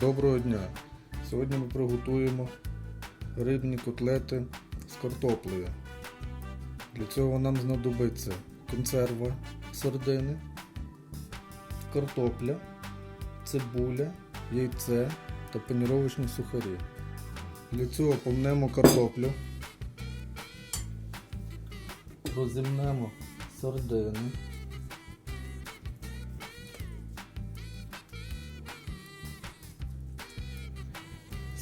Доброго дня! Сьогодні ми приготуємо рибні котлети з картоплею. Для цього нам знадобиться консерва сардини, картопля, цибуля, яйце та паніровочні сухарі. Для цього помнемо картоплю, розімнемо сардини.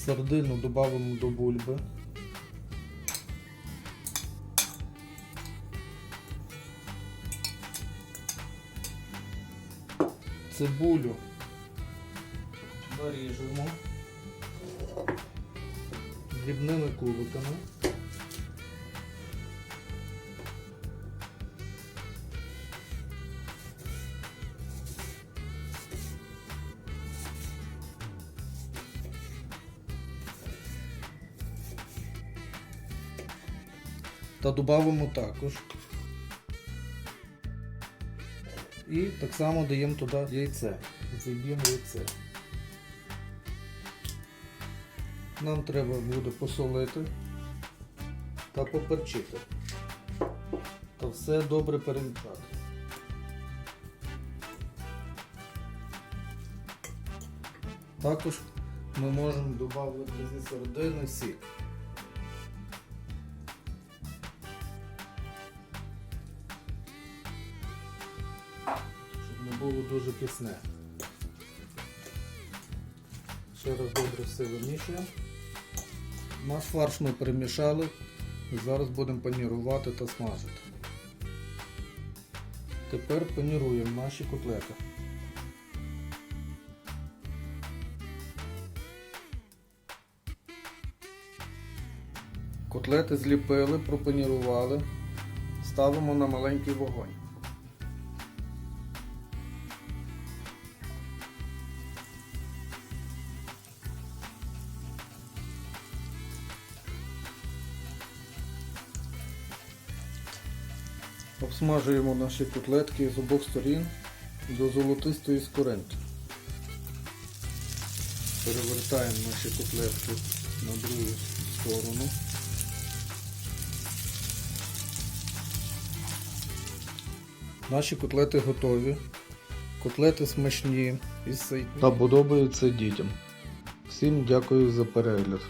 Сардину додамо до бульби. Цибулю доріжемо дрібними кубиками. Та додамо також. І так само даємо туди яйце. Зайдемо яйце. Нам треба буде посолити та поперчити. Та все добре перемішати. Також ми можемо додати зі середини сік. Не було дуже пісне. Ще раз добре все вимішуємо. Наш фарш ми перемішали зараз будемо панірувати та смажити. Тепер паніруємо наші котлети. Котлети зліпили, пропанірували, ставимо на маленький вогонь. Обсмажуємо наші котлетки з обох сторін до золотистої скоринки. Перевертаємо наші котлетки на другу сторону. Наші котлети готові. Котлети смачні і ситні. Та подобаються дітям. Всім дякую за перегляд.